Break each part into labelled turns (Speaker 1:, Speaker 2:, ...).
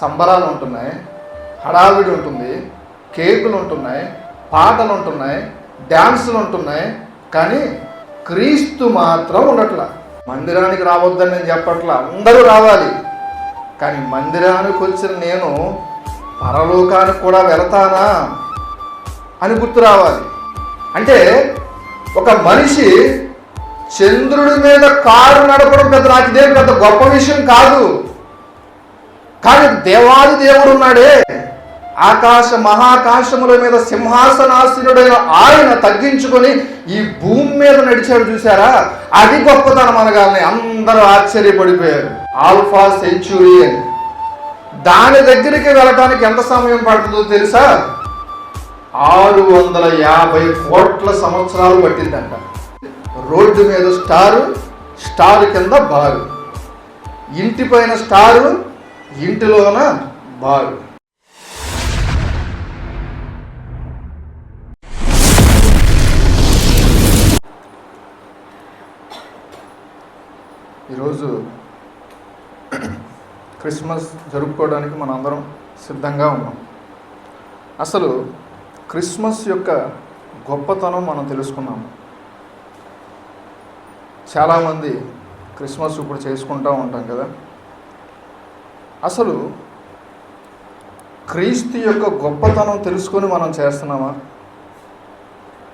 Speaker 1: సంబరాలు ఉంటున్నాయి హడావిడి ఉంటుంది కేకులు ఉంటున్నాయి పాటలు ఉంటున్నాయి డ్యాన్సులు ఉంటున్నాయి కానీ క్రీస్తు మాత్రం ఉండట్లా. మందిరానికి రావద్దని నేను చెప్పట్లా అందరూ రావాలి. కానీ మందిరానికి వచ్చిన నేను పరలోకానికి కూడా వెళతానా అని గుర్తు రావాలి. అంటే ఒక మనిషి చంద్రుడి మీద కారు నడపడం పెద్ద నాకు ఇదేం పెద్ద గొప్ప విషయం కాదు. కానీ దేవాది దేవుడు ఉన్నాడే ఆకాశ మహాకాశముల మీద సింహాసనాసీనుడైన ఆయన తగ్గించుకొని ఈ భూమి మీద నడిచాడు చూసారా అది గొప్పతనం అనగానే అందరూ ఆశ్చర్యపడిపోయారు. ఆల్ఫా సెంచురియన్ దాని దగ్గరికి వెళ్ళడానికి ఎంత సమయం పడుతుందో తెలుసా? ఆరు వందల యాభై కోట్ల సంవత్సరాలు పట్టిందంట. రోడ్డు మీద స్టారు స్టార్ కింద బారు. ఇంటి పైన స్టారు ఇంటిలోన బారు. ఈరోజు క్రిస్మస్ జరుపుకోవడానికి మనందరం సిద్ధంగా ఉన్నాం. అసలు క్రిస్మస్ యొక్క గొప్పతనం మనం తెలుసుకున్నాము చాలామంది క్రిస్మస్ ఇప్పుడు చేసుకుంటూ ఉంటాం కదా. అసలు క్రీస్తు యొక్క గొప్పతనం తెలుసుకొని మనం చేస్తున్నామా?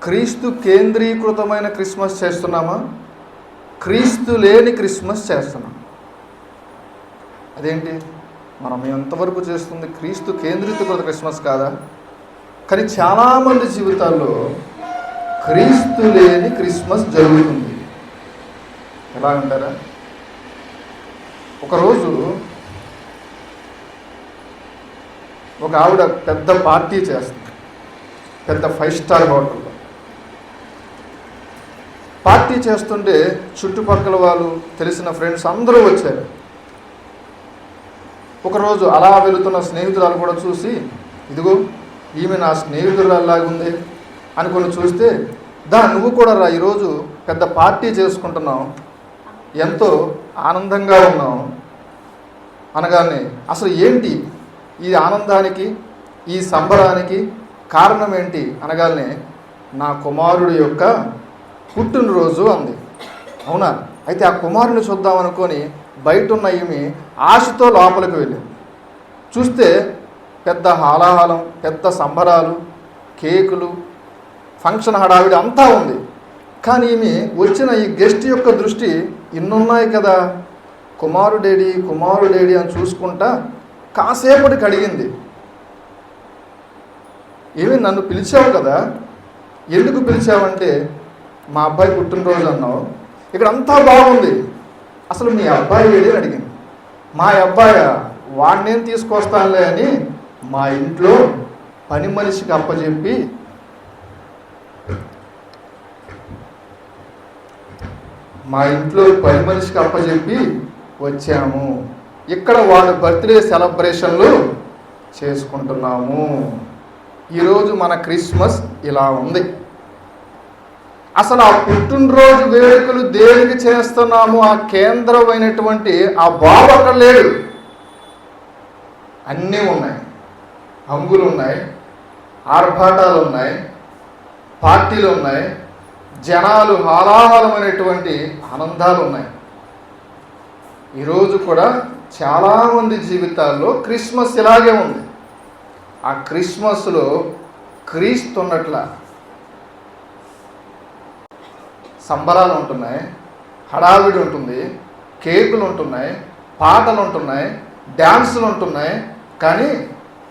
Speaker 1: క్రీస్తు కేంద్రీకృతమైన క్రిస్మస్ చేస్తున్నామా? క్రీస్తు లేని క్రిస్మస్ చేస్తున్నాం. అదేంటి? మనం ఎంతవరకు చేస్తుంది క్రీస్తు కేంద్రీకృత క్రిస్మస్ కాదా? కానీ చాలామంది జీవితాల్లో క్రీస్తు లేని క్రిస్మస్ జరుగుతుంది. ఎలా అంటారా? ఒకరోజు ఒక ఆవిడ పెద్ద పార్టీ చేస్తుంది. పెద్ద ఫైవ్ స్టార్ హోటల్లో పార్టీ చేస్తుంటే చుట్టుపక్కల వాళ్ళు తెలిసిన ఫ్రెండ్స్ అందరూ వచ్చారు. ఒకరోజు అలా వెళుతున్న స్నేహితురాలు కూడా చూసి ఇదిగో ఈమె నా స్నేహితురాలాగుంది అనుకొని చూస్తే దా నువ్వు కూడా రా ఈరోజు పెద్ద పార్టీ చేసుకుంటున్నావు. ఎంతో ఆనందంగా ఉన్నావు. అనగానే అసలు ఏంటి? ఈ ఆనందానికి ఈ సంబరానికి కారణం ఏంటి అనగానే నా కుమారుడు యొక్క పుట్టినరోజు అంది. అవునా? అయితే ఆ కుమారుని చూద్దాం అనుకొని బయట ఉన్న ఈమె ఆశతో లోపలికి వెళ్ళింది. చూస్తే పెద్ద హాలాహలం పెద్ద సంబరాలు కేకులు ఫంక్షన్ హడావిడి అంతా ఉంది. కానీ ఈమె వచ్చిన ఈ గెస్ట్ యొక్క దృష్టి ఇన్నున్నాయి కదా. కుమారుడేడి కుమారుడేడి అని చూసుకుంటా కాసేపటికి అడిగింది ఏమి నన్ను పిలిచావు కదా? ఎందుకు పిలిచావంటే మా అబ్బాయి పుట్టినరోజు అన్నావు. ఇక్కడ అంతా బాగుంది. అసలు మీ అబ్బాయి ఏడి అడిగింది. మా అబ్బాయి వాడినేం తీసుకొస్తానులే అని మా ఇంట్లో పని మనిషికి అప్పచెప్పి మా ఇంట్లో పని మనిషికి అప్పచెప్పి వచ్చాము. ఇక్కడ వాళ్ళు బర్త్డే సెలబ్రేషన్లు చేసుకుంటున్నాము. ఈరోజు మన క్రిస్మస్ ఇలా ఉంది. అసలు ఆ పుట్టినరోజు వేడుకలు దేనికి చేస్తున్నాము? ఆ కేంద్రమైనటువంటి ఆ బాబు అక్కడ లేడు. అన్నీ ఉన్నాయి. హంగులు ఉన్నాయి. ఆర్భాటాలు ఉన్నాయి. పార్టీలు ఉన్నాయి. జనాలు హాలాహలమైనటువంటి ఆనందాలు ఉన్నాయి. ఈరోజు కూడా చాలామంది జీవితాల్లో క్రిస్మస్ ఇలాగే ఉంది. ఆ క్రిస్మస్లో క్రీస్తు ఉన్నట్ల సంబరాలు ఉంటున్నాయి హడావిడి ఉంటుంది కేకులు ఉంటున్నాయి పాటలు ఉంటున్నాయి డ్యాన్సులు ఉంటున్నాయి కానీ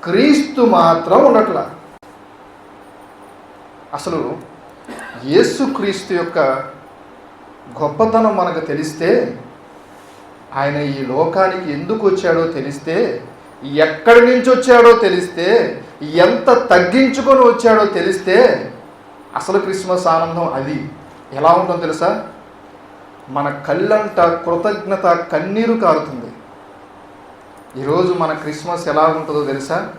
Speaker 1: క్రీస్తు మాత్రం ఉండట్లా. అసలు యేసుక్రీస్తు యొక్క గొప్పతనం మనకు తెలిస్తే ఆయన ఈ లోకానికి ఎందుకు వచ్చాడో తెలిస్తే ఎక్కడి నుంచి వచ్చాడో తెలిస్తే ఎంత తగ్గించుకొని వచ్చాడో తెలిస్తే అసలు క్రిస్మస్ ఆనందం అది. ఎలా ఉంటుందో తెలుసా? మన కళ్ళంట కృతజ్ఞత కన్నీరు కారుతుంది. ఈరోజు మన క్రిస్మస్ ఎలా ఉంటుందో తెలుసా?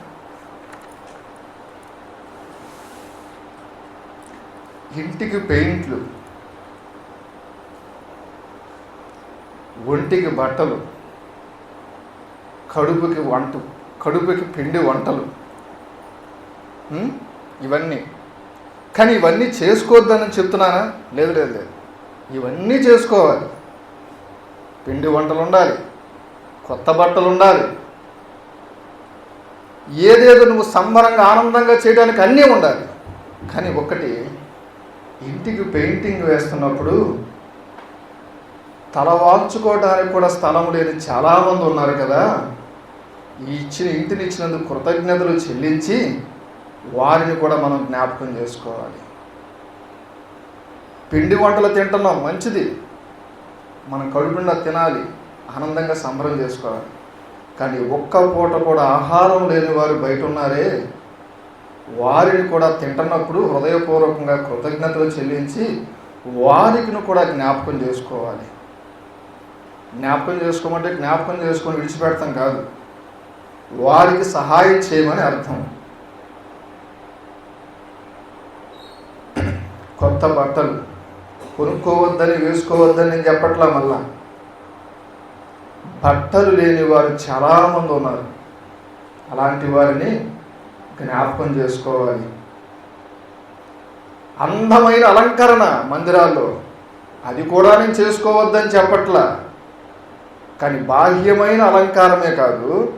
Speaker 1: ఇంటికి పెయింట్లు. ఒంటికి బట్టలు కడుపుకి వంట కడుపుకి పిండి వంటలు. ఇవన్నీ. కానీ ఇవన్నీ చేసుకోవద్దని చెప్తున్నానా? లేదు లేదు లేదు. ఇవన్నీ చేసుకోవాలి. పిండి వంటలు ఉండాలి. కొత్త బట్టలు ఉండాలి. ఏదేదో నువ్వు సంబరంగా ఆనందంగా చేయడానికి అన్నీ ఉండాలి. కానీ ఒకటి ఇంటికి పెయింటింగ్ వేస్తున్నప్పుడు తల వాల్చుకోవడానికి కూడా స్థలం లేని చాలామంది ఉన్నారు కదా. ఈ ఇచ్చిన ఇంటిని ఇచ్చినందుకు కృతజ్ఞతలు చెల్లించి వారిని కూడా మనం జ్ఞాపకం చేసుకోవాలి. పిండి వంటలు తింటున్నాం మంచిది. మనం కడుపుండా తినాలి ఆనందంగా సంబరం చేసుకోవాలి. కానీ ఒక్క పూట కూడా ఆహారం లేని వారు బయట ఉన్నారే. వారిని కూడా తింటున్నప్పుడు హృదయపూర్వకంగా కృతజ్ఞతలు చెల్లించి వారికి కూడా జ్ఞాపకం చేసుకోవాలి. జ్ఞాపకం చేసుకోమంటే జ్ఞాపకం చేసుకొని విడిచిపెడతాం కాదు. వారికి సహాయం చేయమని అర్థం. కొత్త బట్టలు. కొనుక్కోవద్దని వేసుకోవద్దని నేను చెప్పట్లా మళ్ళా? బట్టలు లేని వారు చాలామంది ఉన్నారు. అలాంటి వారిని జ్ఞాపకం చేసుకోవాలి. అందమైన అలంకరణ మందిరాల్లో. అది కూడా నేను చేసుకోవద్దని చెప్పట్లా. కానీ బాహ్యమైన అలంకారమే కాదు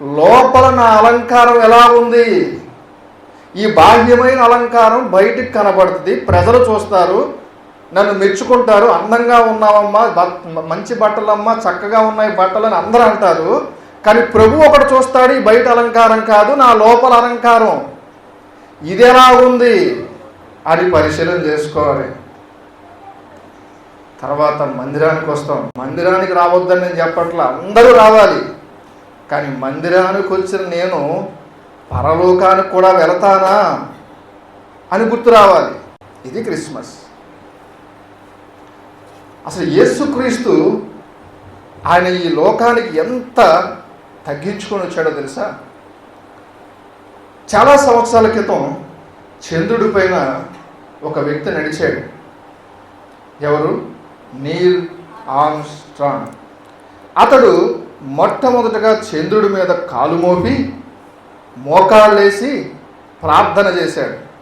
Speaker 1: లోపల నా అలంకారం ఎలా ఉంది? ఈ బాహ్యమైన అలంకారం బయటికి కనబడుతుంది ప్రజలు చూస్తారు నన్ను మెచ్చుకుంటారు అందంగా ఉన్నావమ్మా మంచి బట్టలమ్మా చక్కగా ఉన్నాయి బట్టలు అని అందరూ అంటారు. కానీ ప్రభు ఒకటి చూస్తాడు ఈ బయట అలంకారం కాదు నా లోపల అలంకారం. ఇది ఎలా ఉంది? అని పరిశీలన చేసుకోవాలి. తర్వాత మందిరానికి వస్తాం. మందిరానికి రావద్దని నేను చెప్పట్లా అందరూ రావాలి. కానీ మందిరానికి వచ్చిన నేను పరలోకానికి కూడా వెళతానా అని గుర్తు రావాలి. ఇది క్రిస్మస్. అసలు యేసుక్రీస్తు ఆయన ఈ లోకానికి ఎంత తగ్గించుకొని వచ్చాడో తెలుసా? చాలా సంవత్సరాల క్రితం చంద్రుడి పైన ఒక వ్యక్తి నడిచాడు. ఎవరు? నీల్ ఆమ్స్ట్రాంగ్ అతడు మొట్టమొదటగా చంద్రుడి మీద కాలు మోపి మోకాళ్ళేసి ప్రార్థన చేశాడు.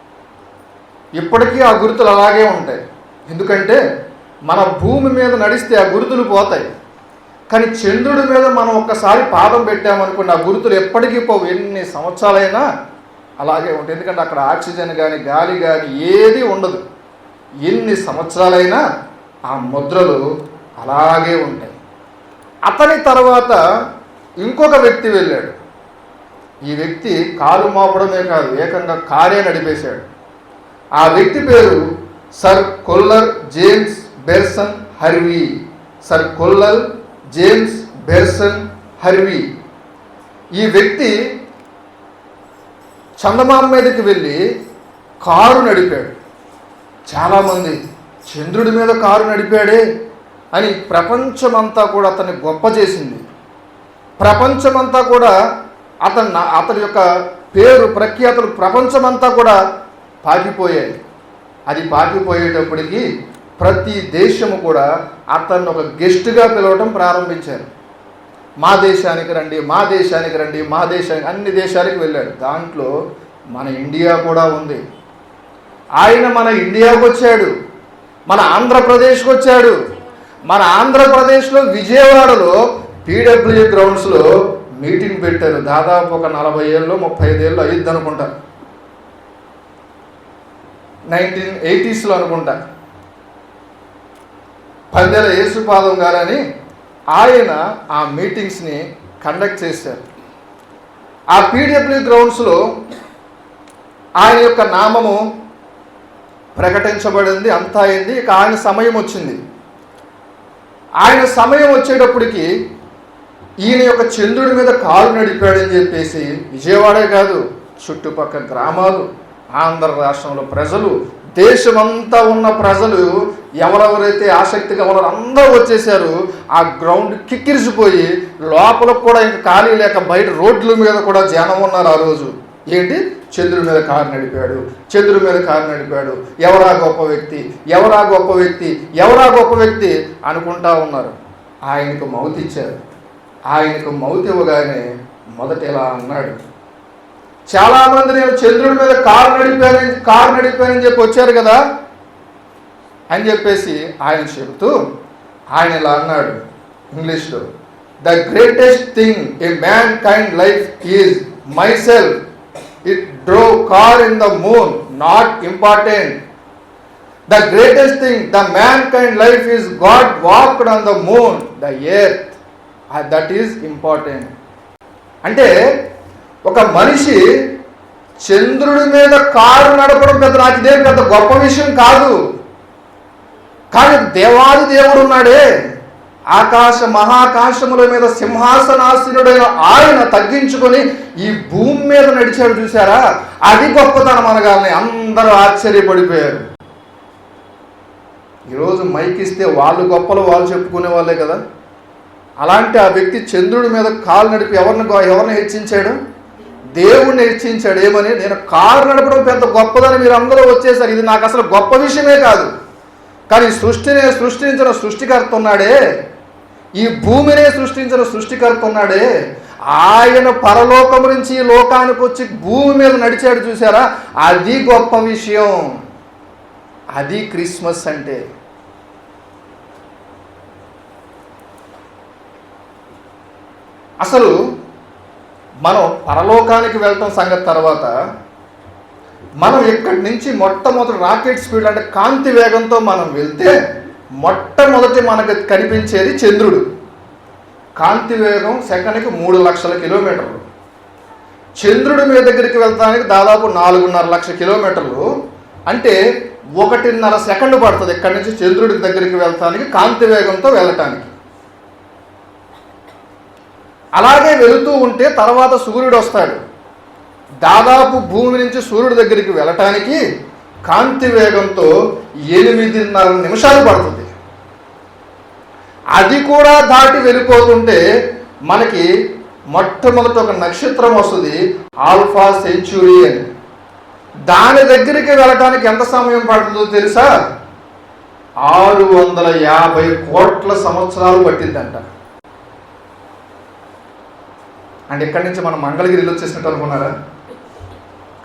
Speaker 1: ఇప్పటికీ ఆ గుర్తులు అలాగే ఉంటాయి. ఎందుకంటే మన భూమి మీద నడిస్తే ఆ గుర్తులు పోతాయి. కానీ చంద్రుడి మీద మనం ఒక్కసారి పాదం పెట్టామనుకోండి ఆ గుర్తులు ఎప్పటికీ పోవు. ఎన్ని సంవత్సరాలైనా అలాగే ఉంటాయి. ఎందుకంటే అక్కడ ఆక్సిజన్ కానీ గాలి కానీ ఏది ఉండదు. ఎన్ని సంవత్సరాలైనా ఆ ముద్రలు అలాగే ఉంటాయి. అతని తర్వాత ఇంకొక వ్యక్తి వెళ్ళాడు. ఈ వ్యక్తి కాలు మోపడమే కాదు ఏకంగా కారే నడిపేశాడు. ఆ వ్యక్తి పేరు sir Koller James Berson Harvey. Sir Koller James Berson Harvey. ఈ వ్యక్తి చందమామ మీదకి వెళ్ళి కారు నడిపాడు. చాలామంది చంద్రుడి మీద కారు నడిపాడే అని ప్రపంచమంతా కూడా అతన్ని గొప్ప చేసింది. ప్రపంచమంతా కూడా అతని అతని యొక్క పేరు ప్రఖ్యాతులు ప్రపంచమంతా కూడా పాకిపోయాయి. అది పాకిపోయేటప్పటికి ప్రతి దేశము కూడా అతన్ని ఒక గెస్ట్గా పిలవటం ప్రారంభించారు. మా దేశానికి రండి మా దేశానికి రండి మా దేశానికి అన్ని దేశాలకు వెళ్ళాడు. దాంట్లో మన ఇండియా కూడా ఉంది. ఆయన మన ఇండియాకు వచ్చాడు. మన ఆంధ్రప్రదేశ్కి వచ్చాడు. మన ఆంధ్రప్రదేశ్లో విజయవాడలో పీడబ్ల్యూ గ్రౌండ్స్లో మీటింగ్ పెట్టారు. దాదాపు ఒక నలభై ఏళ్ళు ముప్పై ఐదేళ్ళు అయ్యిద్ది అనుకుంటా. నైన్టీన్ ఎయిటీస్లో అనుకుంటా. పందెల యేసుపాదం గారని ఆయన ఆ మీటింగ్స్ని కండక్ట్ చేశారు. ఆ పీడబ్ల్యూ గ్రౌండ్స్లో ఆయన యొక్క నామము ప్రకటించబడింది అంతా అయింది. ఇక ఆయన సమయం వచ్చింది. ఆయన సమయం వచ్చేటప్పటికి ఈయన యొక్క చంద్రుడి మీద కాలు నడిపాడని చెప్పేసి విజయవాడే కాదు చుట్టుపక్కల గ్రామాలు ఆంధ్ర రాష్ట్రంలో ప్రజలు దేశమంతా ఉన్న ప్రజలు ఎవరెవరైతే ఆసక్తిగా ఉన్నారో అందరూ వచ్చేసారు. ఆ గ్రౌండ్ కిక్కిరిసిపోయి లోపల కూడా ఇంకా ఖాళీ లేక బయట రోడ్ల మీద కూడా జనం ఉన్నారు ఆ రోజు. ఏంటి? చంద్రుడి మీద కారు నడిపాడు చంద్రుడి మీద కారు నడిపాడు. ఎవరా గొప్ప వ్యక్తి? ఎవరా గొప్ప వ్యక్తి? ఎవరా గొప్ప వ్యక్తి? అనుకుంటా ఉన్నారు. ఆయనకు మౌతి ఇచ్చారు. ఆయనకు మౌతి ఇవ్వగానే మొదట ఇలా అన్నాడు. చాలామంది నేను చంద్రుడి మీద కారు నడిపానని కారు నడిపానని చెప్పి వచ్చారు కదా? అని చెప్పేసి ఆయన చెబుతూ ఆయన ఇలా అన్నాడు ఇంగ్లీష్లో. The greatest thing a mankind life is myself drove car in the moon not important the greatest thing the mankind life is God walked on the moon the earth that is important అంటే ఒక మనిషి చంద్రుడి మీద car నడపడం పెద్ద నాకు ఇదేం పెద్ద గొప్ప విషయం కాదు. కానీ దేవాది దేవుడు ఉన్నాడే ఆకాశ మహాకాశముల మీద సింహాసనాసీనుడైన ఆయన తగ్గించుకొని ఈ భూమి మీద నడిచాడు చూసారా అది గొప్పతనం అనగానే అందరూ ఆశ్చర్యపడిపోయారు. ఈరోజు మైక్ ఇస్తే వాళ్ళు గొప్పలు వాళ్ళు చెప్పుకునే వాళ్ళే కదా. అలాంటి ఆ వ్యక్తి చంద్రుడి మీద కాలు నడిపి ఎవరిని ఎవరిని హెచ్చించాడు? దేవుణ్ణి హెచ్చించాడు. ఏమని? నేను కారు నడపడం పెద్ద గొప్పదని మీరు అందరూ వచ్చేసారు. ఇది నాకు అసలు గొప్ప విషయమే కాదు. కానీ సృష్టిని సృష్టించిన సృష్టికర్త ఉన్నాడే. ఈ భూమినే సృష్టించిన సృష్టికర్త ఉన్నాడే. ఆయన పరలోకం నుంచి ఈ లోకానికి వచ్చి భూమి మీద నడిచాడు చూసారా అది గొప్ప విషయం. అది క్రిస్మస్ అంటే. అసలు మనం పరలోకానికి వెళ్ళటం సంగతి తర్వాత మనం ఇక్కడి నుంచి మొట్టమొదటి రాకెట్ స్పీడ్ అంటే కాంతి వేగంతో మనం వెళ్తే మొట్టమొదటి మనకు కనిపించేది చంద్రుడు. కాంతి వేగం సెకండ్కి మూడు లక్షల కిలోమీటర్లు. చంద్రుడి మీద దగ్గరికి వెళ్తానికి దాదాపు నాలుగున్నర లక్ష కిలోమీటర్లు. అంటే ఒకటిన్నర సెకండ్ పడుతుంది ఇక్కడి నుంచి చంద్రుడి దగ్గరికి వెళ్తానికి కాంతి వేగంతో వెళ్ళటానికి. అలాగే వెళుతూ ఉంటే తర్వాత సూర్యుడు వస్తాడు. దాదాపు భూమి నుంచి సూర్యుడి దగ్గరికి వెళ్ళటానికి కాంతి వేగంతో ఎనిమిదిన్నర నిమిషాలు పడుతుంది. అది కూడా దాటి వెళ్ళిపోతుంటే మనకి మొట్టమొదటి ఒక నక్షత్రం వస్తుంది ఆల్ఫా సెంచురీ అని. దాని దగ్గరికి వెళ్ళటానికి ఎంత సమయం పడుతుందో తెలుసా? ఆరు వందల యాభై కోట్ల సంవత్సరాలు పట్టిందంట. అండ్ ఎక్కడి నుంచి మనం మంగళగిరి వచ్చేసినట్టు అనుకున్నారా?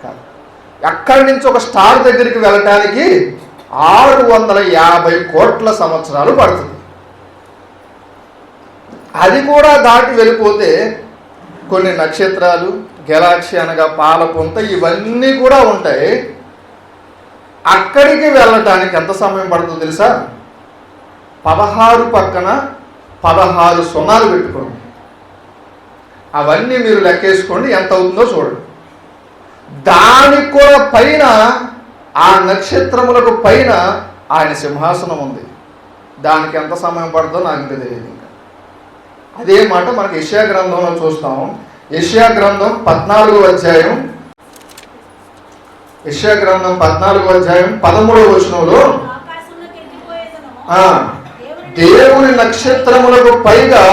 Speaker 1: కాదు. నుంచి ఒక స్టార్ దగ్గరికి వెళ్ళటానికి ఆరు వందల యాభై కోట్ల సంవత్సరాలు పడుతుంది. అది కూడా దాటి వెళ్ళిపోతే కొన్ని నక్షత్రాలు గెలాక్సీ అనగా పాలపుంత ఇవన్నీ కూడా ఉంటాయి. అక్కడికి వెళ్ళటానికి ఎంత సమయం పడుతుందో తెలుసా? పదహారు పక్కన పదహారు సున్నాలు పెట్టుకోండి. అవన్నీ మీరు లెక్కేసుకోండి ఎంత అవుతుందో చూడండి. దానికి కూడా పైన ఆ నక్షత్రములకు పైన ఆయన సింహాసనం ఉంది. దానికి ఎంత సమయం పడుతుందో నాకు తెలియదు. అదే మాట మనకి యెషయా గ్రంథంలో చూస్తాం యెషయా గ్రంథం పద్నాలుగో అధ్యాయం. యెషయా గ్రంథం పద్నాలుగో అధ్యాయం పదమూడవ వచనంలో దేవుని నక్షత్రములకు పైగా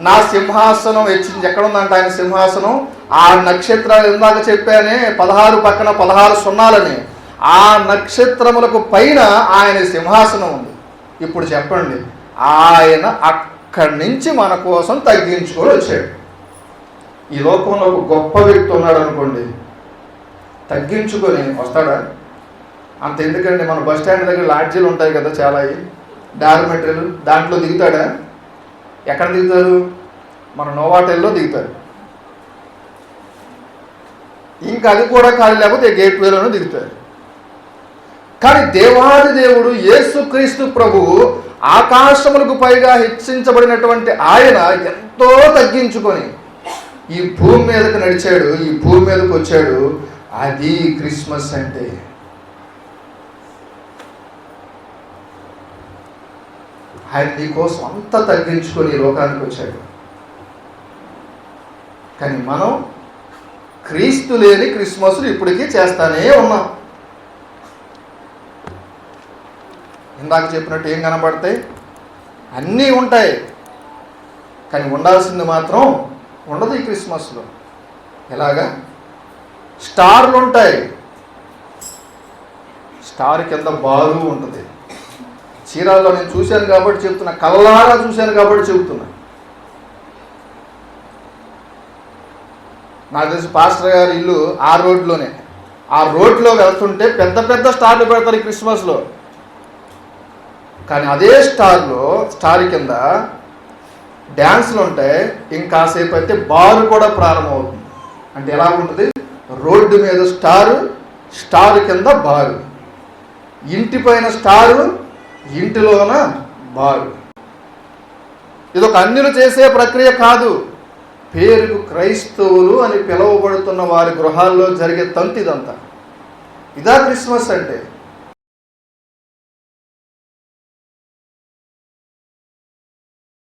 Speaker 1: నా సింహాసనం హెచ్చింది ఎక్కడ ఉందంట ఆయన సింహాసనం? ఆ నక్షత్రాలు ఇందాక చెప్పానే పదహారు పక్కన పదహారు సున్నాలని. ఆ నక్షత్రములకు పైన ఆయన సింహాసనం ఉంది. ఇప్పుడు చెప్పండి. ఆయన అక్కడి నుంచి మన కోసం తగ్గించుకొని వచ్చాడు. ఈ లోకంలో ఒక గొప్ప వ్యక్తి ఉన్నాడు అనుకోండి తగ్గించుకొని వస్తాడా? అంత ఎందుకండి? మన బస్ స్టాండ్ దగ్గర లాడ్జీలు ఉంటాయి కదా చాలా. డార్మెటరీలు దాంట్లో దిగుతాడా? ఎక్కడ దిగుతారు మన నోవాటెల్లో దిగుతారు ఇంకా అది కూడా ఖాళీ లేకపోతే గేట్ వేలోనూ దిగుతారు కానీ దేవాది దేవుడు యేసుక్రీస్తు ప్రభువు ఆకాశములకు పైగా హెచ్చించబడినటువంటి ఆయన ఎంతో తగ్గించుకొని ఈ భూమి మీదకి నడిచాడు ఈ భూమి మీదకి వచ్చాడు. అది క్రిస్మస్ అంటే. ఆయన నీకోసం అంత తగ్గించుకొని ఈ లోకానికి వచ్చాడు. కానీ మనం క్రీస్తు లేని క్రిస్మస్లు ఇప్పటికీ చేస్తానే ఉన్నాం. ఇందాక చెప్పినట్టు ఏం కనబడతాయి? అన్నీ ఉంటాయి. కానీ ఉండాల్సింది మాత్రం ఉండదు ఈ క్రిస్మస్లో. ఎలాగా? స్టార్లు ఉంటాయి. స్టార్ కింద బారు ఉంటుంది. చీరాల్లో నేను చూశాను కాబట్టి చెప్తున్నా. కల్లారా చూశాను కాబట్టి చెబుతున్నా నాకు తెలిసి పాస్టర్ గారి ఇల్లు ఆ రోడ్లోనే. ఆ రోడ్లో వెళ్తుంటే పెద్ద పెద్ద స్టార్లు పెడతారు ఈ క్రిస్మస్లో. కానీ అదే స్టార్లో స్టార్ కింద డ్యాన్స్లు ఉంటాయి. ఇంకాసేపు అయితే బారు కూడా ప్రారంభమవుతుంది. అంటే ఎలా ఉంటుంది రోడ్డు మీద స్టారు స్టార్ కింద బారు. ఇంటి పైన స్టారు ఇంటిలోన బారు. ఇది ఒక అన్యులు చేసే ప్రక్రియ కాదు. పేరుకు క్రైస్తవులు అని పిలువబడుతున్న వారి గృహాల్లో జరిగే తంతు ఇదంతా ఇదా క్రిస్మస్ అంటే.